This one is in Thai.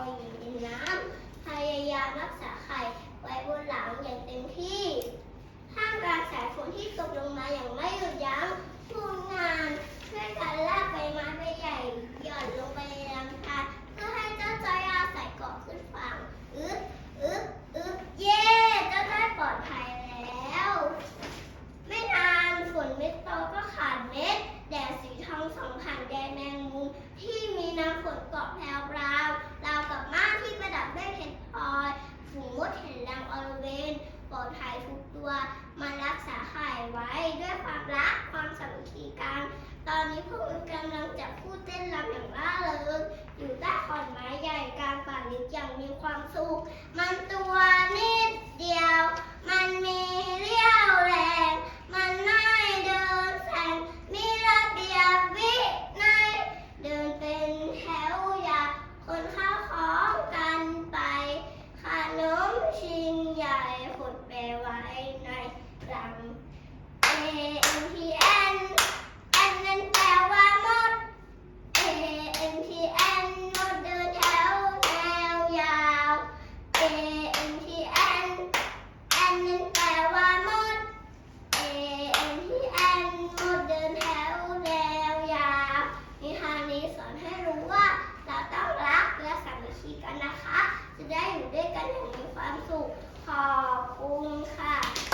องอยู่ในน้ำพยายามรักษาไข่ไว้บนหลังอย่างเต็มที่ห้ามกลางสาฝนที่ตกลงมาอย่างไม่หยุดยั้ง สุข มัน ได้อยู่ด้วยกันอย่างมีความสุข ขอบคุณค่ะ